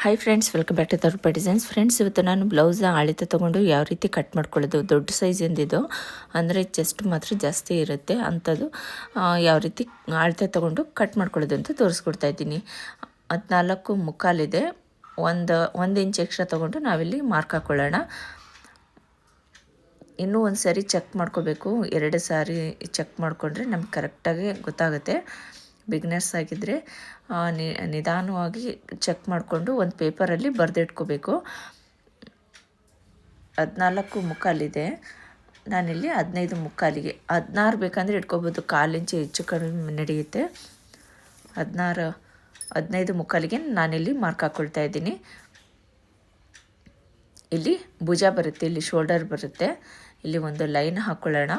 Hi friends welcome back to ತರ್ಪ designs friends ಇವತ್ತು ನಾನು blouse ಅಳಿತ ತೊಗೊಂಡು ಯಾವ ರೀತಿ ಕಟ್ ಮಾಡ್ಕೊಳ್ಳೋದು? ದೊಡ್ಡ ಸೈಜಿಂದಿದ್ದು ಅಂದರೆ ಚೆಸ್ಟ್ ಮಾತ್ರ ಜಾಸ್ತಿ ಇರುತ್ತೆ ಅಂಥದ್ದು ಯಾವ ರೀತಿ ಅಳತೆ ತೊಗೊಂಡು ಕಟ್ ಮಾಡ್ಕೊಳ್ಳೋದು ಅಂತ ತೋರಿಸ್ಕೊಡ್ತಾ ಇದ್ದೀನಿ. ಹದಿನಾಲ್ಕು ಮುಕ್ಕಾಲಿದೆ. ಒಂದು ಒಂದು ಇಂಚ್ ಎಕ್ಸ್ಟ್ರಾ ತೊಗೊಂಡು ನಾವಿಲ್ಲಿ ಮಾರ್ಕ್ ಹಾಕ್ಕೊಳ್ಳೋಣ ಇನ್ನೂ ಒಂದು ಸಾರಿ ಚೆಕ್ ಮಾಡ್ಕೋಬೇಕು. ಎರಡು ಸಾರಿ ಚೆಕ್ ಮಾಡಿಕೊಂಡ್ರೆ ನಮ್ಗೆ ಕರೆಕ್ಟಾಗಿ ಗೊತ್ತಾಗುತ್ತೆ. ಬಿಗ್ನರ್ಸ್ ಆಗಿದ್ದರೆ ನಿಧಾನವಾಗಿ ಚೆಕ್ ಮಾಡಿಕೊಂಡು ಒಂದು ಪೇಪರಲ್ಲಿ ಬರೆದಿಟ್ಕೋಬೇಕು. ಹದಿನಾಲ್ಕು ಮುಕ್ಕಾಲಿದೆ. ನಾನಿಲ್ಲಿ ಹದಿನೈದು ಮುಕ್ಕಾಲಿಗೆ. ಹದಿನಾರು ಬೇಕಂದರೆ ಇಟ್ಕೋಬೋದು. ಕಾಲಿಂಚು ಹೆಚ್ಚು ಕಡಿಮೆ ನಡೆಯುತ್ತೆ. ಹದಿನಾರು, ಹದಿನೈದು ಮುಕ್ಕಾಲಿಗೆ ನಾನಿಲ್ಲಿ ಮಾರ್ಕ್ ಹಾಕ್ಕೊಳ್ತಾ ಇದ್ದೀನಿ. ಇಲ್ಲಿ ಭುಜ ಬರುತ್ತೆ, ಇಲ್ಲಿ ಶೋಲ್ಡರ್ ಬರುತ್ತೆ. ಇಲ್ಲಿ ಒಂದು ಲೈನ್ ಹಾಕ್ಕೊಳ್ಳೋಣ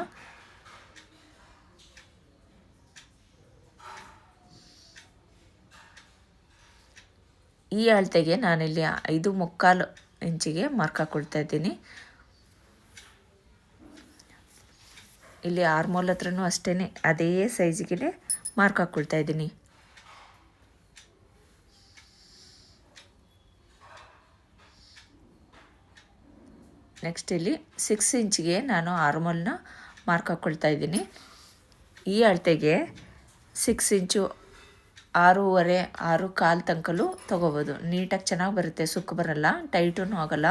ಈ ಅಳತೆಗೆ ನಾನಿಲ್ಲಿ ಐದು ಮುಕ್ಕಾಲು ಇಂಚಿಗೆ ಮಾರ್ಕ್ ಹಾಕ್ಕೊಳ್ತಾ ಇದ್ದೀನಿ. ಇಲ್ಲಿ ಆರ್ಮೋಲ್ ಹತ್ರನೂ ಅಷ್ಟೇ ಅದೇ ಸೈಜ್ಗೆ ಮಾರ್ಕ್ ಹಾಕ್ಕೊಳ್ತಾ ಇದ್ದೀನಿ. ನೆಕ್ಸ್ಟ್ ಇಲ್ಲಿ ಸಿಕ್ಸ್ ಇಂಚಿಗೆ ನಾನು ಆರ್ಮೋಲ್ನ ಮಾರ್ಕ್ ಹಾಕ್ಕೊಳ್ತಾ ಇದ್ದೀನಿ. ಈ ಅಳತೆಗೆ ಸಿಕ್ಸ್ ಇಂಚು ಆರೂವರೆ, ಆರು ಕಾಲು ತನಕಲೂ ತೊಗೋಬೋದು. ನೀಟಾಗಿ ಚೆನ್ನಾಗಿ ಬರುತ್ತೆ, ಸುಕ್ಕು ಬರಲ್ಲ ಟೈಟೂ ಆಗಲ್ಲ.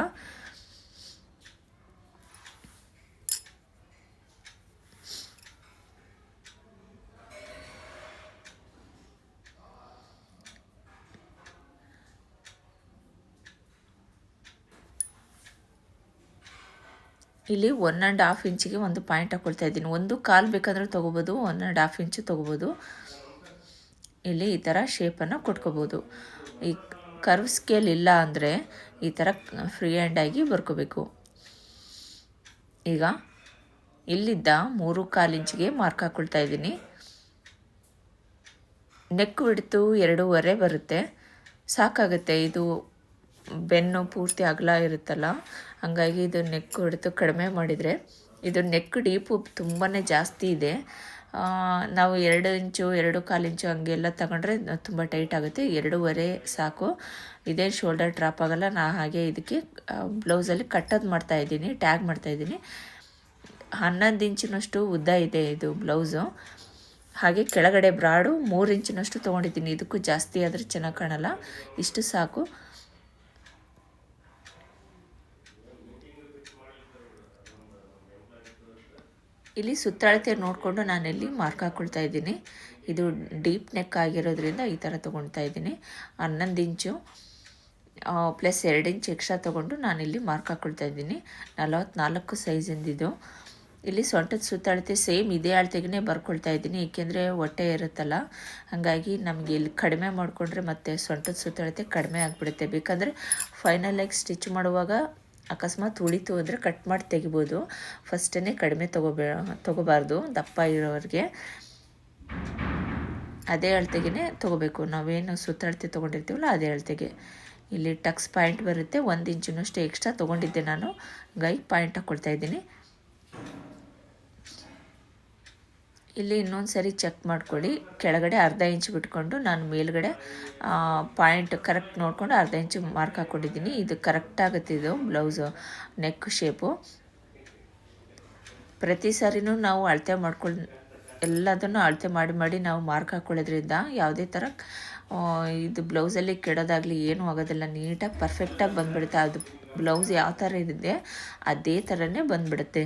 ಇಲ್ಲಿ ಒನ್ ಆ್ಯಂಡ್ ಹಾಫ್ ಇಂಚಿಗೆ ಒಂದು ಪಾಯಿಂಟ್ ಹಾಕ್ಕೊಳ್ತಾ ಇದ್ದೀನಿ. ಒಂದು ಕಾಲು ಬೇಕಾದರೆ ತೊಗೋಬೋದು ಒನ್ ಆ್ಯಂಡ್ ಹಾಫ್ ಇಂಚು ತೊಗೋಬೋದು. ಇಲ್ಲಿ ಈ ಥರ ಶೇಪನ್ನು ಕೊಟ್ಕೋಬೋದು. ಈ ಕರ್ವ್ ಸ್ಕೇಲ್ ಇಲ್ಲ ಅಂದರೆ ಈ ಥರ ಫ್ರೀ ಹ್ಯಾಂಡಾಗಿ ಬರ್ಕೋಬೇಕು. ಈಗ ಇಲ್ಲಿದ್ದ ಮೂರು ಕಾಲು ಇಂಚಿಗೆ ಮಾರ್ಕ್ ಹಾಕ್ಕೊಳ್ತಾ ಇದ್ದೀನಿ. ನೆಕ್ ಬಿಡ್ತು ಎರಡೂವರೆ ಬರುತ್ತೆ. ಸಾಕಾಗುತ್ತೆ, ಇದು ಬೆನ್ನು ಪೂರ್ತಿ ಅಗಲ ಇರುತ್ತಲ್ಲ, ಹಂಗಾಗಿ ಇದು ನೆಕ್ ಹೊಡೆದು ಕಡಿಮೆ ಮಾಡಿದರೆ. ಇದು ನೆಕ್ ಡೀಪು ತುಂಬಾ ಜಾಸ್ತಿ ಇದೆ. ನಾವು ಎರಡು ಇಂಚು, ಎರಡು ಕಾಲು ಇಂಚು ಹಂಗೆಲ್ಲ ತಗೊಂಡ್ರೆ ತುಂಬ ಟೈಟ್ ಆಗುತ್ತೆ. ಎರಡೂವರೆ ಸಾಕು. ಇದೇ ಶೋಲ್ಡರ್ ಡ್ರಾಪ್ ಆಗಲ್ಲ. ನಾ ಹಾಗೆ ಇದಕ್ಕೆ ಬ್ಲೌಸಲ್ಲಿ ಕಟ್ಟೋದು ಮಾಡ್ತಾ ಇದ್ದೀನಿ, ಟ್ಯಾಗ್ ಮಾಡ್ತಾ ಇದ್ದೀನಿ. ಹನ್ನೊಂದು ಇಂಚಿನಷ್ಟು ಉದ್ದ ಇದೆ ಇದು ಬ್ಲೌಸು. ಹಾಗೆ ಕೆಳಗಡೆ ಬ್ರಾಡು ಮೂರು ಇಂಚಿನಷ್ಟು ತೊಗೊಂಡಿದ್ದೀನಿ. ಇದಕ್ಕೂ ಜಾಸ್ತಿ ಆದರೆ ಚೆನ್ನಾಗಿ ಕಾಣಲ್ಲ. ಇಷ್ಟು ಸಾಕು. ಇಲ್ಲಿ ಸುತ್ತಳತೆ ನೋಡಿಕೊಂಡು ನಾನಿಲ್ಲಿ ಮಾರ್ಕ್ ಹಾಕ್ಕೊಳ್ತಾ ಇದ್ದೀನಿ. ಇದು ಡೀಪ್ ನೆಕ್ ಆಗಿರೋದ್ರಿಂದ ಈ ಥರ ತೊಗೊಳ್ತಾ ಇದ್ದೀನಿ. ಹನ್ನೊಂದು ಇಂಚು ಪ್ಲಸ್ ಎರಡು ಇಂಚ್ ಎಕ್ಸ್ಟ್ರಾ ತೊಗೊಂಡು ನಾನಿಲ್ಲಿ ಮಾರ್ಕ್ ಹಾಕ್ಕೊಳ್ತಾ ಇದ್ದೀನಿ. ನಲವತ್ನಾಲ್ಕು ಸೈಜಿಂದಿದು ಇಲ್ಲಿ ಸೊಂಟದ ಸುತ್ತಳತೆ ಸೇಮ್ ಇದೇ ಅಳತೆಗೆ ಬರ್ಕೊಳ್ತಾ ಇದ್ದೀನಿ. ಏಕೆಂದರೆ ಹೊಟ್ಟೆ ಇರುತ್ತಲ್ಲ, ಹಾಗಾಗಿ ನಮಗೆ ಇಲ್ಲಿ ಕಡಿಮೆ ಮಾಡಿಕೊಂಡ್ರೆ ಮತ್ತೆ ಸೊಂಟದ ಸುತ್ತಳತೆ ಕಡಿಮೆ ಆಗಿಬಿಡುತ್ತೆ. ಬೇಕಂದರೆ ಫೈನಲ್ ಆಗಿ ಸ್ಟಿಚ್ ಮಾಡುವಾಗ ಅಕಸ್ಮಾತ್ ಉಳಿತು ಅಂದರೆ ಕಟ್ ಮಾಡಿ ತೆಗಿಬೋದು. ಫಸ್ಟೇ ಕಡಿಮೆ ತೊಗೋಬೇ, ತೊಗೋಬಾರ್ದು. ದಪ್ಪ ಇರೋರಿಗೆ ಅದೇ ಅಳತೆಗೆ ತೊಗೋಬೇಕು. ನಾವೇನು ಸುತ್ತಳತೆ ತೊಗೊಂಡಿರ್ತೀವಲ್ಲ ಅದೇ ಅಳತೆಗೆ. ಇಲ್ಲಿ ಟಕ್ಸ್ ಪಾಯಿಂಟ್ ಬರುತ್ತೆ. ಒಂದು ಇಂಚಿನಷ್ಟು ಎಕ್ಸ್ಟ್ರಾ ತೊಗೊಂಡಿದ್ದೆ ನಾನು. ಗೈ ಪಾಯಿಂಟ್ ಹಾಕ್ಕೊಳ್ತಾ ಇದ್ದೀನಿ. ಇಲ್ಲಿ ಇನ್ನೊಂದು ಸರಿ ಚೆಕ್ ಮಾಡ್ಕೊಳ್ಳಿ. ಕೆಳಗಡೆ ಅರ್ಧ ಇಂಚ್ ಬಿಟ್ಕೊಂಡು ನಾನು ಮೇಲ್ಗಡೆ ಪಾಯಿಂಟ್ ಕರೆಕ್ಟ್ ನೋಡಿಕೊಂಡು ಅರ್ಧ ಇಂಚು ಮಾರ್ಕ್ ಹಾಕ್ಕೊಂಡಿದ್ದೀನಿ. ಇದು ಕರೆಕ್ಟ್ ಆಗುತ್ತೆ ಇದು ಬ್ಲೌಸು ನೆಕ್ ಶೇಪು ಪ್ರತಿ ಸಾರಿನೂ ನಾವು ಅಳತೆ ಮಾಡ್ಕೊಳ್, ಎಲ್ಲದನ್ನು ಅಳತೆ ಮಾಡಿ ಮಾಡಿ ನಾವು ಮಾರ್ಕ್ ಹಾಕ್ಕೊಳ್ಳೋದ್ರಿಂದ ಯಾವುದೇ ಥರ ಇದು ಬ್ಲೌಸಲ್ಲಿ ಕೆಡೋದಾಗಲಿ ಏನೂ ಆಗೋದಿಲ್ಲ. ನೀಟಾಗಿ ಪರ್ಫೆಕ್ಟಾಗಿ ಬಂದುಬಿಡುತ್ತೆ. ಅದು ಬ್ಲೌಸ್ ಯಾವ ಥರ ಇದೆ, ಅದೇ ಥರನೇ ಬಂದುಬಿಡುತ್ತೆ.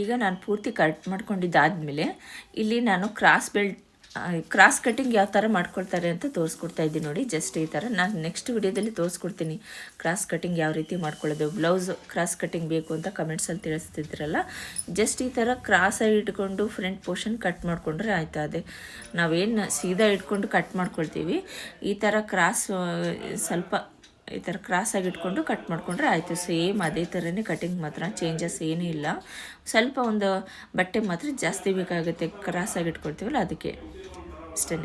ಈಗ ನಾನು ಪೂರ್ತಿ ಕಟ್ ಮಾಡ್ಕೊಂಡಿದ್ದಾದಮೇಲೆ ಇಲ್ಲಿ ನಾನು ಕ್ರಾಸ್ ಬೆಲ್ಟ್ ಕ್ರಾಸ್ ಕಟ್ಟಿಂಗ್ ಯಾವ ಥರ ಮಾಡ್ಕೊಳ್ತಾರೆ ಅಂತ ತೋರಿಸ್ಕೊಡ್ತಾ ಇದ್ದೀನಿ ನೋಡಿ ಜಸ್ಟ್ ಈ ಥರ ನಾನು ನೆಕ್ಸ್ಟ್ ವಿಡಿಯೋದಲ್ಲಿ ತೋರಿಸ್ಕೊಡ್ತೀನಿ ಕ್ರಾಸ್ ಕಟ್ಟಿಂಗ್ ಯಾವ ರೀತಿ ಮಾಡ್ಕೊಳ್ಳೋದು ಬ್ಲೌಸ್ ಕ್ರಾಸ್ ಕಟ್ಟಿಂಗ್ ಬೇಕು ಅಂತ ಕಮೆಂಟ್ಸಲ್ಲಿ ತಿಳಿಸ್ತಿದ್ರಲ್ಲ ಜಸ್ಟ್ ಈ ಥರ ಕ್ರಾಸಾಗಿ ಇಟ್ಕೊಂಡು ಫ್ರಂಟ್ ಪೋರ್ಷನ್ ಕಟ್ ಮಾಡಿಕೊಂಡ್ರೆ ಆಯ್ತು ಅದೇ. ನಾವೇನು ಸೀದಾ ಇಟ್ಕೊಂಡು ಕಟ್ ಮಾಡ್ಕೊಳ್ತೀವಿ, ಈ ಥರ ಕ್ರಾಸ್ ಸ್ವಲ್ಪ ಈ ಥರ ಕ್ರಾಸಾಗಿ ಇಟ್ಕೊಂಡು ಕಟ್ ಮಾಡಿಕೊಂಡ್ರೆ ಆಯಿತು. ಸೇಮ್ ಅದೇ ಥರನೇ ಕಟಿಂಗ್ ಮಾತ್ರ. ಚೇಂಜಸ್ ಏನೂ ಇಲ್ಲ. ಸ್ವಲ್ಪ ಒಂದು ಬಟ್ಟೆ ಮಾತ್ರ ಜಾಸ್ತಿ ಬೇಕಾಗುತ್ತೆ. ಕ್ರಾಸಾಗಿ ಇಟ್ಕೊಳ್ತೀವಲ್ಲ ಅದಕ್ಕೆ ಅಷ್ಟೇ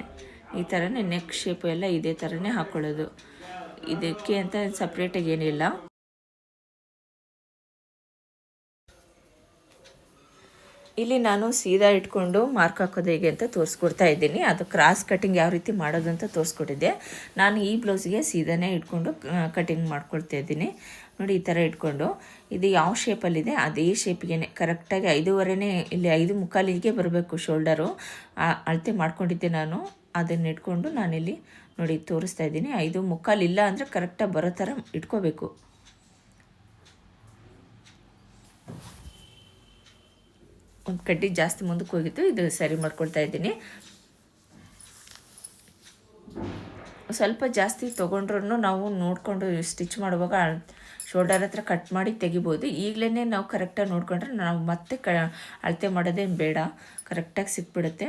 ಈ ಥರನೇ ನೆಕ್ ಶೇಪ್ ಎಲ್ಲ ಇದೇ ಥರನೇ ಹಾಕ್ಕೊಳ್ಳೋದು ಇದಕ್ಕೆ ಅಂತ ಸಪ್ರೇಟಾಗಿ ಏನಿಲ್ಲ. ಇಲ್ಲಿ ನಾನು ಸೀದಾ ಇಟ್ಕೊಂಡು ಮಾರ್ಕ್ ಹಾಕೋದು ಹೇಗೆ ಅಂತ ತೋರಿಸ್ಕೊಡ್ತಾ ಇದ್ದೀನಿ. ಅದು ಕ್ರಾಸ್ ಕಟ್ಟಿಂಗ್ ಯಾವ ರೀತಿ ಮಾಡೋದು ಅಂತ ತೋರಿಸ್ಕೊಟ್ಟಿದ್ದೆ. ನಾನು ಈ ಬ್ಲೌಸ್ಗೆ ಸೀದಾನೇ ಇಟ್ಕೊಂಡು ಕಟಿಂಗ್ ಮಾಡ್ಕೊಳ್ತಾ ಇದ್ದೀನಿ. ನೋಡಿ, ಈ ಥರ ಇಟ್ಕೊಂಡು. ಇದು ಯಾವ ಶೇಪಲ್ಲಿದೆ ಅದೇ ಶೇಪಿಗೆ ಕರೆಕ್ಟಾಗಿ ಐದುವರೆನೇ, ಇಲ್ಲಿ ಐದು ಮುಕ್ಕಾಲಿಗೆ ಬರಬೇಕು ಶೋಲ್ಡರು ಅಳತೆ ಮಾಡ್ಕೊಂಡಿದ್ದೆ ನಾನು. ಅದನ್ನು ಇಟ್ಕೊಂಡು ನಾನಿಲ್ಲಿ ನೋಡಿ, ತೋರಿಸ್ತಾ ಇದ್ದೀನಿ. ಐದು ಮುಕ್ಕಾಲು ಇಲ್ಲ ಅಂದರೆ ಕರೆಕ್ಟಾಗಿ ಬರೋ ಥರ ಇಟ್ಕೋಬೇಕು. ಒಂದು ಕಡ್ಡಿ ಜಾಸ್ತಿ ಮುಂದಕ್ಕೆ ಹೋಗಿತ್ತು, ಇದು ಸರಿ ಮಾಡ್ಕೊಳ್ತಾ ಇದ್ದೀನಿ. ಸ್ವಲ್ಪ ಜಾಸ್ತಿ ತೊಗೊಂಡ್ರೂ ನಾವು ನೋಡಿಕೊಂಡು ಸ್ಟಿಚ್ ಮಾಡುವಾಗ ಶೋಲ್ಡರ್ ಹತ್ರ ಕಟ್ ಮಾಡಿ ತೆಗಿಬೋದು. ಈಗಲೇ ನಾವು ಕರೆಕ್ಟಾಗಿ ನೋಡ್ಕೊಂಡ್ರೆ ನಾವು ಮತ್ತೆ ಕ, ಅಳತೆ ಮಾಡೋದೇನು ಬೇಡ. ಕರೆಕ್ಟಾಗಿ ಸಿಕ್ಬಿಡುತ್ತೆ.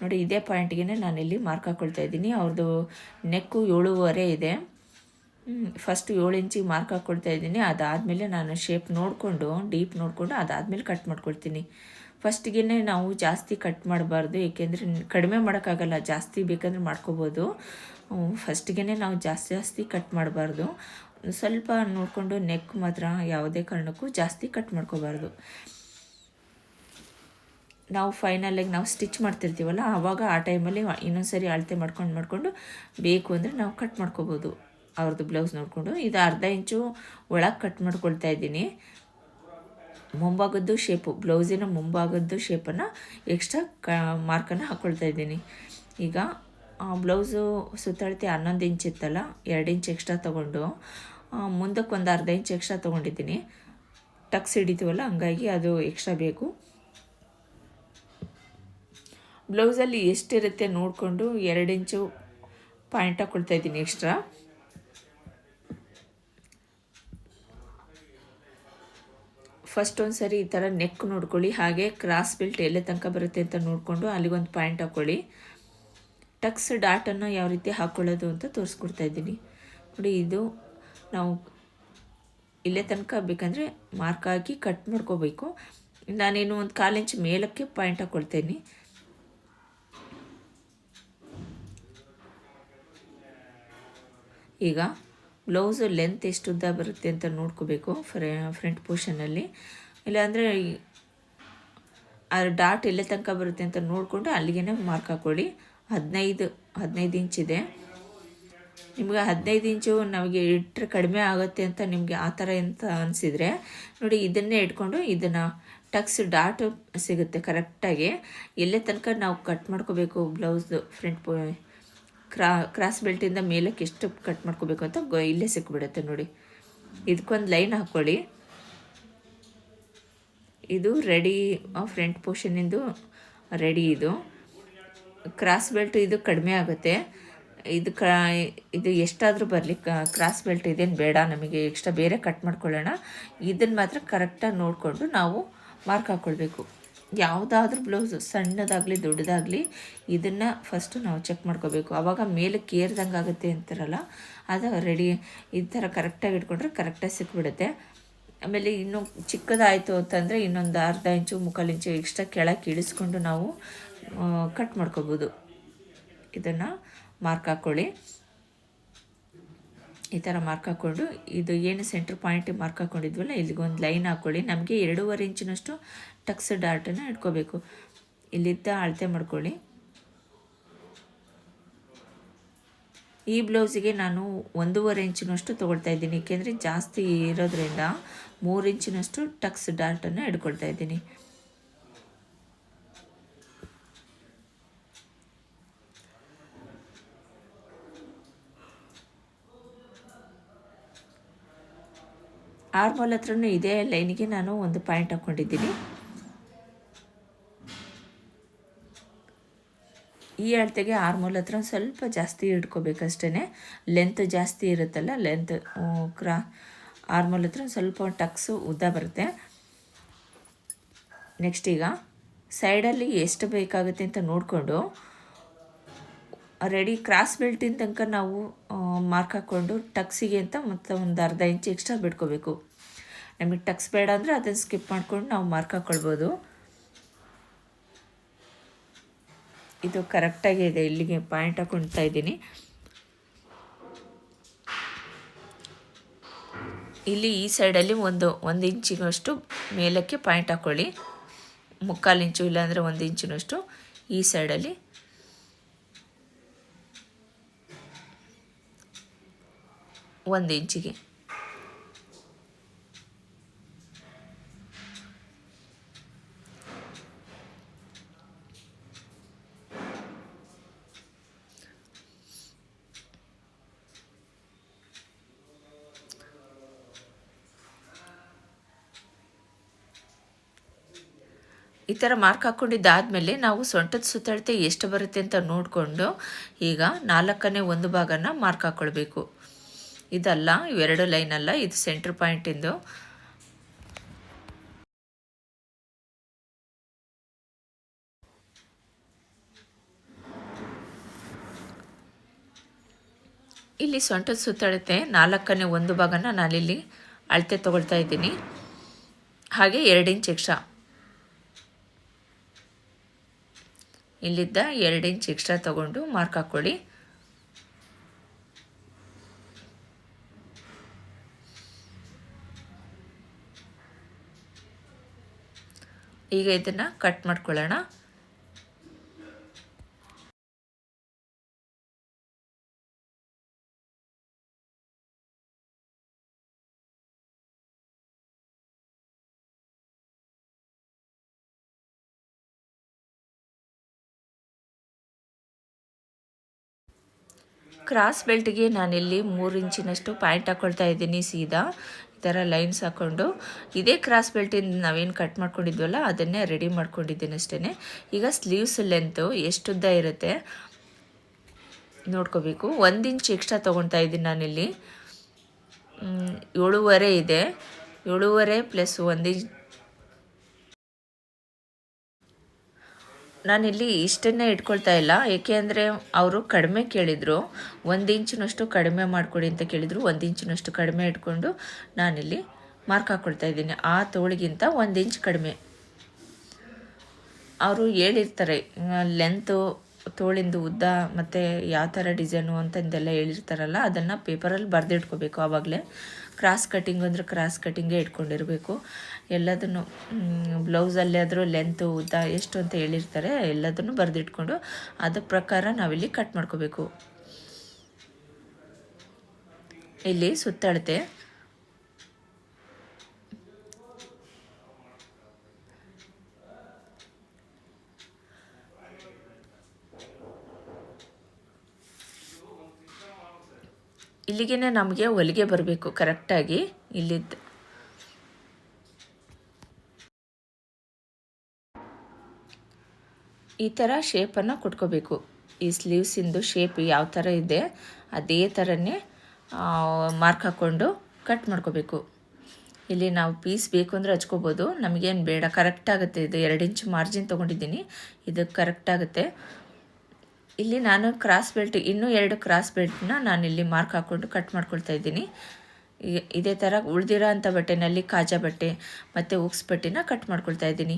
ನೋಡಿ, ಇದೇ ಪಾಯಿಂಟ್ಗೆ ನಾನಿಲ್ಲಿ ಮಾರ್ಕ್ ಹಾಕ್ಕೊಳ್ತಾ ಇದ್ದೀನಿ. ಅವ್ರದ್ದು ನೆಕ್ಕು ಏಳುವರೆ ಇದೆ. ಫಸ್ಟ್ ಏಳು ಇಂಚಿಗೆ ಮಾರ್ಕ್ ಹಾಕ್ಕೊಳ್ತಾ ಇದ್ದೀನಿ. ಅದಾದಮೇಲೆ ನಾನು ಶೇಪ್ ನೋಡಿಕೊಂಡು ಡೀಪ್ ನೋಡಿಕೊಂಡು ಅದಾದಮೇಲೆ ಕಟ್ ಮಾಡ್ಕೊಳ್ತೀನಿ. ಫಸ್ಟ್ಗೆ ನಾವು ಜಾಸ್ತಿ ಕಟ್ ಮಾಡಬಾರ್ದು, ಏಕೆಂದರೆ ಕಡಿಮೆ ಮಾಡೋಕ್ಕಾಗಲ್ಲ. ಜಾಸ್ತಿ ಬೇಕಂದ್ರೆ ಮಾಡ್ಕೋಬೋದು. ಫಸ್ಟಿಗೆ ನಾವು ಜಾಸ್ತಿ ಜಾಸ್ತಿ ಕಟ್ ಮಾಡಬಾರ್ದು. ಸ್ವಲ್ಪ ನೋಡಿಕೊಂಡು ನೆಕ್ ಮಾತ್ರ ಯಾವುದೇ ಕಾರಣಕ್ಕೂ ಜಾಸ್ತಿ ಕಟ್ ಮಾಡ್ಕೋಬಾರ್ದು. ನಾವು ಫೈನಲಾಗಿ ನಾವು ಸ್ಟಿಚ್ ಮಾಡ್ತಿರ್ತೀವಲ್ಲ, ಆವಾಗ ಆ ಟೈಮಲ್ಲಿ ಇನ್ನೊಂದು ಸರಿ ಅಳತೆ ಮಾಡ್ಕೊಂಡು, ಮಾಡಿಕೊಂಡು ಬೇಕು ಅಂದರೆ ನಾವು ಕಟ್ ಮಾಡ್ಕೋಬೋದು. ಅವ್ರದ್ದು ಬ್ಲೌಸ್ ನೋಡಿಕೊಂಡು ಇದು ಅರ್ಧ ಇಂಚು ಒಳಗೆ ಕಟ್ ಮಾಡ್ಕೊಳ್ತಾ ಇದ್ದೀನಿ. ಮುಂಭಾಗದ್ದು ಶೇಪು ಬ್ಲೌಸಿನ ಮುಂಭಾಗದ್ದು ಶೇಪನ್ನು ಎಕ್ಸ್ಟ್ರಾ ಕ ಮಾರ್ಕನ್ನು ಹಾಕ್ಕೊಳ್ತಾ ಇದ್ದೀನಿ. ಈಗ ಬ್ಲೌಸು ಸುತ್ತಳತೆ ಹನ್ನೊಂದು ಇಂಚ್ ಇತ್ತಲ್ಲ, ಎರಡು ಇಂಚ್ ಎಕ್ಸ್ಟ್ರಾ ತೊಗೊಂಡು ಮುಂದಕ್ಕೆ ಒಂದು ಅರ್ಧ ಇಂಚ್ ಎಕ್ಸ್ಟ್ರಾ ತೊಗೊಂಡಿದ್ದೀನಿ. ಟಕ್ಸ್ ಹಿಡಿತೀವಲ್ಲ, ಹಂಗಾಗಿ ಅದು ಎಕ್ಸ್ಟ್ರಾ ಬೇಕು. ಬ್ಲೌಸಲ್ಲಿ ಎಷ್ಟಿರುತ್ತೆ ನೋಡಿಕೊಂಡು ಎರಡು ಇಂಚು ಪಾಯಿಂಟ್ ಹಾಕ್ಕೊಳ್ತಾ ಇದ್ದೀನಿ ಎಕ್ಸ್ಟ್ರಾ ಫಸ್ಟ್ ಒಂದು ಸರಿ ಈ ಥರ ನೆಕ್ ನೋಡ್ಕೊಳ್ಳಿ, ಹಾಗೆ ಕ್ರಾಸ್ ಬೆಲ್ಟ್ ಎಲ್ಲೇ ತನಕ ಬರುತ್ತೆ ಅಂತ ನೋಡಿಕೊಂಡು ಅಲ್ಲಿಗೊಂದು ಪಾಯಿಂಟ್ ಹಾಕ್ಕೊಳ್ಳಿ ಟಕ್ಸ್ ಡಾಟನ್ನು ಯಾವ ರೀತಿ ಹಾಕ್ಕೊಳ್ಳೋದು ಅಂತ ತೋರಿಸ್ಕೊಡ್ತಾ ಇದ್ದೀನಿ. ನೋಡಿ, ಇದು ನಾವು ಇಲ್ಲೇ ತನಕ ಬೇಕಂದರೆ ಮಾರ್ಕ್ ಹಾಕಿ ಕಟ್ ಮಾಡ್ಕೋಬೇಕು. ನಾನೇನು ಒಂದು ಕಾಲು ಇಂಚ್ ಮೇಲಕ್ಕೆ ಪಾಯಿಂಟ್ ಹಾಕ್ಕೊಳ್ತೇನೆ ಈಗ ಬ್ಲೌಸು ಲೆಂತ್ ಎಷ್ಟು ಉದ್ದ ಬರುತ್ತೆ ಅಂತ ನೋಡ್ಕೋಬೇಕು ಫ್ರೆ ಫ್ರಂಟ್ ಪೋರ್ಷನಲ್ಲಿ ಇಲ್ಲಾಂದರೆ ಆ ಡಾಟ್ ಎಲ್ಲೇ ತನಕ ಬರುತ್ತೆ ಅಂತ ನೋಡಿಕೊಂಡು ಅಲ್ಲಿಗೆ ಮಾರ್ಕ್ ಹಾಕ್ಕೊಳ್ಳಿ ಹದಿನೈದು ಹದಿನೈದು ಇಂಚಿದೆ ನಿಮಗೆ ಹದಿನೈದು ಇಂಚು ನಮಗೆ ಇಟ್ಟರೆ ಕಡಿಮೆ ಆಗುತ್ತೆ ಅಂತ ನಿಮಗೆ ಆ ಥರ ಅಂತ ಅನಿಸಿದರೆ ನೋಡಿ ಇದನ್ನೇ ಇಟ್ಕೊಂಡು ಇದನ್ನು ಟಕ್ಸ್ ಡಾಟ್ ಸಿಗುತ್ತೆ ಕರೆಕ್ಟಾಗಿ ಎಲ್ಲೇ ತನಕ ನಾವು ಕಟ್ ಮಾಡ್ಕೋಬೇಕು ಬ್ಲೌಸ್ದು ಫ್ರಂಟ್ ಪೋ ಕ್ರಾ ಕ್ರಾಸ್ ಬೆಲ್ಟಿಂದ ಮೇಲಕ್ಕೆ ಎಷ್ಟು ಕಟ್ ಮಾಡ್ಕೋಬೇಕು ಅಂತ ಗೊ ಇಲ್ಲೇ ಸಿಕ್ಬಿಡುತ್ತೆ ನೋಡಿ. ಇದಕ್ಕೊಂದು ಲೈನ್ ಹಾಕ್ಕೊಳ್ಳಿ ಇದು ರೆಡಿ ಫ್ರಂಟ್ ಪೋರ್ಷನಿಂದು ರೆಡಿ ಇದು. ಕ್ರಾಸ್ ಬೆಲ್ಟ್ ಇದು ಕಡಿಮೆ ಆಗುತ್ತೆ. ಇದು ಕ, ಇದು ಎಷ್ಟಾದರೂ ಬರಲಿ ಕ್ರಾಸ್ ಬೆಲ್ಟ್ ಇದೇನು ಬೇಡ, ನಮಗೆ ಎಕ್ಸ್ಟ್ರಾ ಬೇರೆ ಕಟ್ ಮಾಡ್ಕೊಳ್ಳೋಣ. ಇದನ್ನು ಮಾತ್ರ ಕರೆಕ್ಟಾಗಿ ನೋಡಿಕೊಂಡು ನಾವು ಮಾರ್ಕ್ ಹಾಕ್ಕೊಳ್ಬೇಕು ಯಾವುದಾದ್ರೂ ಬ್ಲೌಸು ಸಣ್ಣದಾಗಲಿ, ದೊಡ್ಡದಾಗಲಿ ಇದನ್ನು ಫಸ್ಟು ನಾವು ಚೆಕ್ ಮಾಡ್ಕೋಬೇಕು. ಆವಾಗ ಮೇಲೆ ಕೇರ್ದಂಗೆ ಆಗುತ್ತೆ ಅಂತಾರಲ್ಲ, ಅದು ರೆಡಿ ಈ ಥರ ಕರೆಕ್ಟಾಗಿ ಇಟ್ಕೊಂಡ್ರೆ ಕರೆಕ್ಟಾಗಿ ಸಿಕ್ಬಿಡುತ್ತೆ. ಆಮೇಲೆ ಇನ್ನೂ ಚಿಕ್ಕದಾಯಿತು ಅಂತಂದರೆ ಇನ್ನೊಂದು ಅರ್ಧ ಇಂಚು, ಮುಕ್ಕಾಲು ಇಂಚು ಎಕ್ಸ್ಟ್ರಾ ಕೆಳಗೆ ಇಳಿಸ್ಕೊಂಡು ನಾವು ಕಟ್ ಮಾಡ್ಕೋಬೋದು. ಇದನ್ನು ಮಾರ್ಕ್ ಹಾಕ್ಕೊಳ್ಳಿ ಈ ಥರ ಮಾರ್ಕ್ ಹಾಕ್ಕೊಂಡು ಇದು ಏನು ಸೆಂಟ್ರ್ ಪಾಯಿಂಟಿಗೆ ಮಾರ್ಕ್ ಹಾಕ್ಕೊಂಡಿದ್ವಲ್ಲ ಇಲ್ಲಿಗೊಂದು ಲೈನ್ ಹಾಕ್ಕೊಳ್ಳಿ ನಮಗೆ ಎರಡೂವರೆ ಇಂಚಿನಷ್ಟು ಟಕ್ಸ್ ಡಾರ್ಟನ್ನು ಇಟ್ಕೋಬೇಕು. ಇಲ್ಲಿದ್ದ ಅಳತೆ ಮಾಡ್ಕೊಳ್ಳಿ. ಈ ಬ್ಲೌಸಿಗೆ ನಾನು ಒಂದೂವರೆ ಇಂಚಿನಷ್ಟು ತೊಗೊಳ್ತಾ ಇದ್ದೀನಿ. ಏಕೆಂದರೆ ಜಾಸ್ತಿ ಇರೋದ್ರಿಂದ ಮೂರು ಇಂಚಿನಷ್ಟು ಟಕ್ಸ್ ಡಾರ್ಟನ್ನು ಇಟ್ಕೊಳ್ತಾ ಇದ್ದೀನಿ. ಆರ್ಮಲ್ ಹತ್ರನೂ ಇದೇ ಲೈನಿಗೆ ನಾನು ಒಂದು ಪಾಯಿಂಟ್ ಹಾಕ್ಕೊಂಡಿದ್ದೀನಿ. ಈ ಅಳತೆಗೆ ಆರ್ಮೋಲ್ ಹತ್ರ ಸ್ವಲ್ಪ ಜಾಸ್ತಿ ಹಿಡ್ಕೋಬೇಕಷ್ಟೇ ಲೆಂತ್ ಜಾಸ್ತಿ ಇರುತ್ತಲ್ಲ ಲೆಂತ್ ಕ್ರಾ, ಆರ್ಮೋಲ್ ಹತ್ರ ಸ್ವಲ್ಪ ಟಕ್ಸು ಉದ್ದ ಬರುತ್ತೆ. ನೆಕ್ಸ್ಟ್ ಈಗ, ಸೈಡಲ್ಲಿ ಎಷ್ಟು ಬೇಕಾಗುತ್ತೆ ಅಂತ ನೋಡಿಕೊಂಡು ರೆಡಿ ಕ್ರಾಸ್ ಬೆಲ್ಟಿನ ತನಕ ನಾವು ಮಾರ್ಕ್ ಹಾಕ್ಕೊಂಡು ಟಕ್ಸಿಗೆ ಅಂತ ಮತ್ತು ಒಂದು ಅರ್ಧ ಇಂಚು ಎಕ್ಸ್ಟ್ರಾ ಬಿಟ್ಕೋಬೇಕು. ನಮಗೆ ಟಕ್ಸ್ ಬೇಡ ಅಂದರೆ ಅದನ್ನು ಸ್ಕಿಪ್ ಮಾಡ್ಕೊಂಡು ನಾವು ಮಾರ್ಕ್ ಹಾಕ್ಕೊಳ್ಬೋದು ಇದು ಕರೆಕ್ಟಾಗಿ ಇದೆ. ಇಲ್ಲಿಗೆ ಪಾಯಿಂಟ್ ಹಾಕೊಳ್ತಾ ಇದ್ದೀನಿ. ಇಲ್ಲಿ ಈ ಸೈಡಲ್ಲಿ ಒಂದು ಒಂದು ಇಂಚಿನಷ್ಟು ಮೇಲಕ್ಕೆ ಪಾಯಿಂಟ್ ಹಾಕ್ಕೊಳ್ಳಿ ಮುಕ್ಕಾಲು ಇಂಚು ಇಲ್ಲಾಂದರೆ ಒಂದು ಇಂಚಿನಷ್ಟು ಈ ಸೈಡಲ್ಲಿ. ಒಂದು ಇಂಚಿಗೆ. ಥರ ಮಾರ್ಕ್ ಹಾಕ್ಕೊಂಡಿದ್ದಾದಮೇಲೆ ನಾವು ಸೊಂಟದ ಸುತ್ತಳತೆ ಎಷ್ಟು ಬರುತ್ತೆ ಅಂತ ನೋಡಿಕೊಂಡು ಈಗ ನಾಲ್ಕನೇ ಒಂದು ಭಾಗನ ಮಾರ್ಕ್ ಹಾಕ್ಕೊಳ್ಬೇಕು ಇದಲ್ಲ ಇವೆರಡು ಲೈನ್ ಅಲ್ಲ, ಇದು ಸೆಂಟ್ರ್ ಪಾಯಿಂಟಿಂದು ಇಲ್ಲಿ ಸೊಂಟದ ಸುತ್ತಳತೆ ನಾಲ್ಕನೇ ಒಂದು ಭಾಗನ ನಾನಿಲ್ಲಿ ಅಳತೆ ತೊಗೊಳ್ತಾ ಇದ್ದೀನಿ. ಹಾಗೆ ಎರಡು ಇಂಚ್ ಎಕ್ಸ್ಟ್ರಾ. ಇಲ್ಲಿದ್ದ ಎರಡು ಇಂಚ್ ಎಕ್ಸ್ಟ್ರಾ ತಗೊಂಡು ಮಾರ್ಕ್ ಹಾಕ್ಕೊಳ್ಳಿ ಈಗ ಇದನ್ನು ಕಟ್ ಮಾಡ್ಕೊಳ್ಳೋಣ. ಕ್ರಾಸ್ ಬೆಲ್ಟ್ಗೆ ನಾನಿಲ್ಲಿ ಮೂರು ಇಂಚಿನಷ್ಟು ಪ್ಯಾಂಟ್ ಹಾಕ್ಕೊಳ್ತಾ ಇದ್ದೀನಿ ಸೀದಾ. ಈ ಥರ ಲೈನ್ಸ್ ಹಾಕ್ಕೊಂಡು ಇದೇ ಕ್ರಾಸ್ ಬೆಲ್ಟಿಂದ ನಾವೇನು ಕಟ್ ಮಾಡ್ಕೊಂಡಿದ್ವಲ್ಲ, ಅದನ್ನೇ ರೆಡಿ ಮಾಡ್ಕೊಂಡಿದ್ದೀನಿ ಅಷ್ಟೇ ಈಗ ಸ್ಲೀವ್ಸ್ ಲೆಂತು ಎಷ್ಟುದ್ದ ಇರುತ್ತೆ ನೋಡ್ಕೋಬೇಕು. ಒಂದು ಇಂಚ್ ಎಕ್ಸ್ಟ್ರಾ ತೊಗೊಳ್ತಾ ಇದ್ದೀನಿ ನಾನಿಲ್ಲಿ. ಏಳುವರೆ ಇದೆ. ಏಳುವರೆ ಪ್ಲಸ್ ಒಂದು ಇಂಚ್ ನಾನಿಲ್ಲಿ ಇಷ್ಟನ್ನೇ ಇಟ್ಕೊಳ್ತಾ ಇಲ್ಲ. ಏಕೆ ಅಂದರೆ ಅವರು ಕಡಿಮೆ ಕೇಳಿದರು. ಒಂದು ಇಂಚಿನಷ್ಟು ಕಡಿಮೆ ಮಾಡಿಕೊಡಿ ಅಂತ ಕೇಳಿದರು. ಒಂದು ಇಂಚಿನಷ್ಟು ಕಡಿಮೆ ಇಟ್ಕೊಂಡು ನಾನಿಲ್ಲಿ ಮಾರ್ಕ್ ಹಾಕ್ಕೊಳ್ತಾ ಇದ್ದೀನಿ. ಆ ತೋಳಿಗಿಂತ ಒಂದು ಇಂಚ್ ಕಡಿಮೆ. ಅವರು ಹೇಳಿರ್ತಾರೆ ಲೆಂತು ತೋಳಿಂದು ಉದ್ದ ಮತ್ತು ಯಾವ ಥರ ಡಿಸೈನು ಅಂತಂದೆಲ್ಲ ಹೇಳಿರ್ತಾರಲ್ಲ, ಅದನ್ನು ಪೇಪರಲ್ಲಿ ಬರೆದಿಟ್ಕೋಬೇಕು ಆವಾಗಲೇ. ಕ್ರಾಸ್ ಕಟ್ಟಿಂಗ್ ಅಂದರೆ ಕ್ರಾಸ್ ಕಟ್ಟಿಂಗೇ ಇಟ್ಕೊಂಡಿರಬೇಕು. ಎಲ್ಲದನ್ನು ಬ್ಲೌಸಲ್ಲಿ ಆದರೂ ಲೆಂತು ಉದ್ದ ಎಷ್ಟು ಅಂತ ಹೇಳಿರ್ತಾರೆ, ಎಲ್ಲದನ್ನು ಬರೆದಿಟ್ಕೊಂಡು ಅದ್ರ ಪ್ರಕಾರ ನಾವಿಲ್ಲಿ ಕಟ್ ಮಾಡ್ಕೋಬೇಕು. ಇಲ್ಲಿ ಸುತ್ತಳತೆ. ಇಲ್ಲಿಗೆ ನಮಗೆ ಹೊಲಿಗೆ ಬರಬೇಕು ಕರೆಕ್ಟಾಗಿ ಇಲ್ಲಿದ್ದು. ಈ ಥರ ಶೇಪನ್ನು ಕೊಟ್ಕೋಬೇಕು. ಈ ಸ್ಲೀವ್ಸಿಂದು ಶೇಪ್ ಯಾವ ಥರ ಇದೆ, ಅದೇ ಥರನೇ ಮಾರ್ಕ್ ಹಾಕ್ಕೊಂಡು ಕಟ್ ಮಾಡ್ಕೋಬೇಕು. ಇಲ್ಲಿ ನಾವು ಪೀಸ್ ಬೇಕು ಅಂದರೆ ಹಚ್ಕೋಬೋದು. ನಮಗೇನು ಬೇಡ ಕರೆಕ್ಟ್ ಆಗುತ್ತೆ. ಇದು ಎರಡು ಇಂಚ್ ಮಾರ್ಜಿನ್ ತೊಗೊಂಡಿದ್ದೀನಿ. ಇದು ಕರೆಕ್ಟ್ ಆಗುತ್ತೆ. ಇಲ್ಲಿ ನಾನು ಕ್ರಾಸ್ ಬೆಲ್ಟ್ ಇನ್ನೂ ಎರಡು ಕ್ರಾಸ್ ಬೆಲ್ಟ್ನ ಇಲ್ಲಿ ಮಾರ್ಕ್ ಹಾಕ್ಕೊಂಡು ಕಟ್ ಮಾಡ್ಕೊಳ್ತಾ ಇದ್ದೀನಿ. ಇದೇ ಥರ ಉಳಿದಿರೋ ಅಂಥ ಬಟ್ಟೆನಲ್ಲಿ ಕಾಜಾ ಬಟ್ಟೆ ಮತ್ತು ಉಕ್ಸ್ ಬಟ್ಟೆನ ಕಟ್ ಮಾಡ್ಕೊಳ್ತಾ ಇದ್ದೀನಿ.